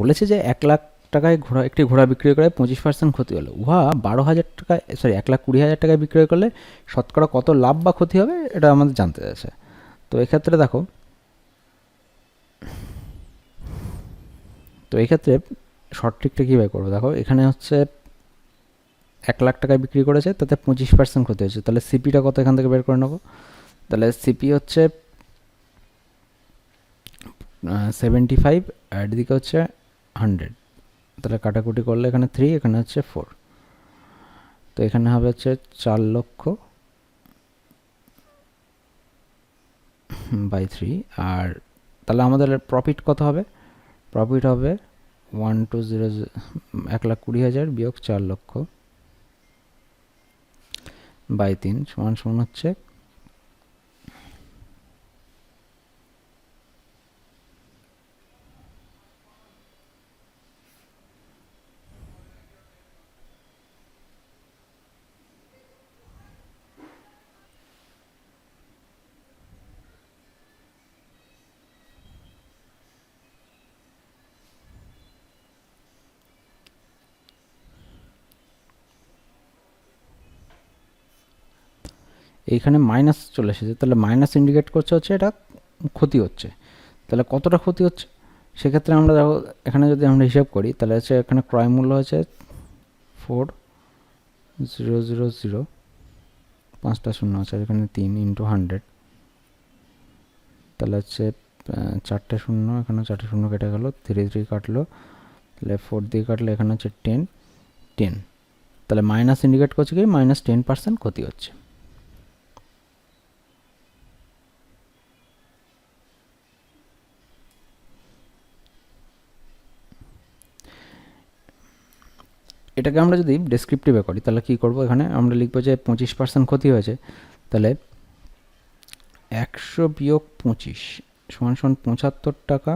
বলেছে যে এক লাখ টাকায় ঘোড়া, একটি ঘোড়া বিক্রয় করে পঁচিশ পার্সেন্ট ক্ষতি হলো। উহা বারো হাজার টাকায় সরি এক লাখ কুড়ি হাজার টাকায় বিক্রয় করলে শতকরা কত লাভ বা ক্ষতি হবে, এটা আমাদের জানতে চাইছে। তো এক্ষেত্রে দেখো, তো এক্ষেত্রে ট্রিকটা কীভাবে করব? দেখো, এখানে হচ্ছে এক লাখ টাকায় বিক্রি করেছে, তাতে পঁচিশ পার্সেন্ট ক্ষতি হয়েছে। তাহলে সিপিটা কত এখান থেকে বের করে নেব? তাহলে সিপি হচ্ছে সেভেন্টি ফাইভ আর এদিকে হচ্ছে হান্ড্রেড। তাহলে কাটাকুটি করলে এখানে থ্রি এখানে হচ্ছে ফোর তো এখানে হবে হচ্ছে চার লক্ষ বাই থ্রি আর তাহলে আমাদের প্রফিট কত হবে? প্রফিট হবে ওয়ান টু জিরো এক লাখ কুড়ি হাজার বিয়োগ চার লক্ষ বাই তিন সমান সমান হচ্ছে এইখানে মাইনাস চলে এসেছে। তাহলে মাইনাস ইন্ডিকেট করছে হচ্ছে এটা ক্ষতি হচ্ছে। তাহলে কতটা ক্ষতি হচ্ছে? সেক্ষেত্রে আমরা দেখো, এখানে যদি আমরা হিসাব করি, তাহলে হচ্ছে এখানে ক্রয় মূল্য হচ্ছে ফোর জিরো জিরো জিরো পাঁচটা শূন্য আছে, এখানে তিন ইন্টু হান্ড্রেড তাহলে হচ্ছে চারটে শূন্য এখানে চারটে শূন্য কেটে গেল থ্রি থ্রি কাটলো, তাহলে ফোর দিয়ে কাটলে এখানে হচ্ছে টেন টেন তাহলে মাইনাস ইন্ডিকেট করছে কি? মাইনাস টেন পার্সেন্ট ক্ষতি হচ্ছে। এটাকে আমরা যদি ডেসক্রিপটিভে করি, তাহলে কী করব? এখানে আমরা লিখব যে পঁচিশ পার্সেন্ট ক্ষতি হয়েছে। তাহলে একশো বিয়োগ পঁচিশ সমান সমান পঁচাত্তর টাকা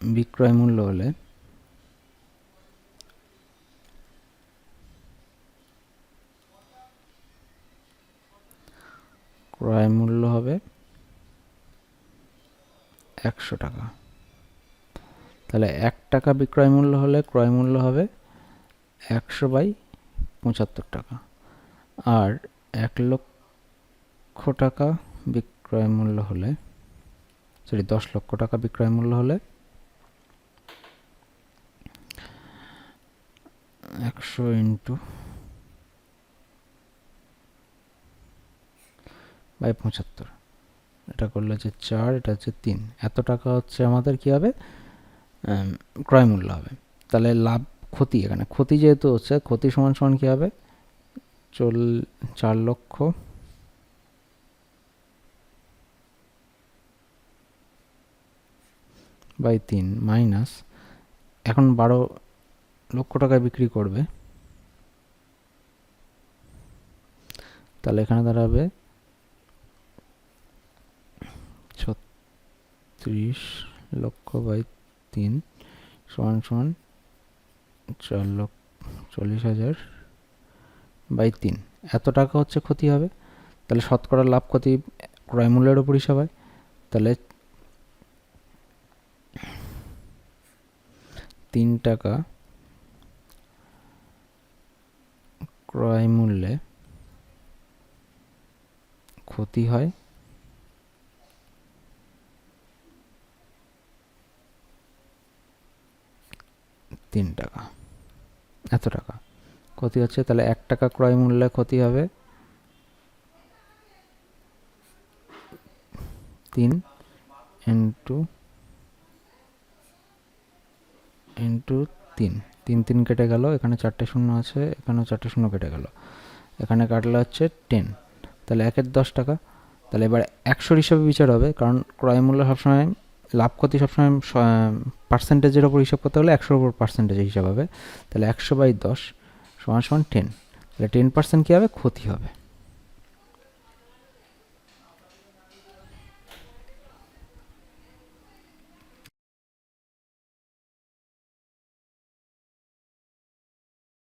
বিক্রয় মূল্য হলে ক্রয় মূল্য হবে একশো টাকা। তাহলে এক টাকা বিক্রয় মূল্য হলে ক্রয় মূল্য হবে একশো বাই পঁচাত্তর টাকা। আর এক লক্ষ টাকা বিক্রয় মূল্য হলে সরি দশ লক্ষ টাকা বিক্রয় মূল্য হলে একশো ইন্টু বাই পঁচাত্তর। এটা করলে হচ্ছে চার, এটা হচ্ছে তিন। এত টাকা হচ্ছে আমাদের কী হবে? ক্রয় মূল্য হবে। তাহলে লাভ ক্ষতি এখানে। ক্ষতি যেহেতু হচ্ছে, ক্ষতি সমান সমান কী হবে? চল, চার লক্ষ। বাই তিন, মাইনাস। এখন বারো লক্ষ টাকায় বিক্রি করবে। তাহলে এখানে দাঁড়াবে ছত্রিশ লক্ষ বাই তিন, সমান সমান চার লক্ষ চল্লিশ হাজার বাই তিন। এত টাকা হচ্ছে ক্ষতি হবে? তাহলে শতকরা লাভ ক্ষতি ক্রয় মূল্যের উপর হিসাব হয় তাহলে তিন টাকা ক্রয় মূল্যে ক্ষতি হয়। তিন টাকা। এত টাকা। ক্ষতি হচ্ছে, তাহলে এক টাকা ক্রয় মূল্যে ক্ষতি হবে। তিন ইন্টু ইন্টু তিন। তিন তিন কেটে গেল, এখানে চারটে শূন্য আছে, এখানেও চারটে শূন্য কেটে গেল। এখানে কাটলে হচ্ছে টেন তাহলে একের দশ টাকা। তাহলে এবার একশোর হিসাবে বিচার হবে, কারণ ক্রয় মূল্য সবসময় লাভ ক্ষতি সবসময় পার্সেন্টেজের ওপর হিসাব করতে হলে একশোর ওপর পার্সেন্টেজ হিসাব হবে। তাহলে একশো বাই দশ সমান সমান টেন তাহলে টেন পার্সেন্ট কী হবে? ক্ষতি হবে।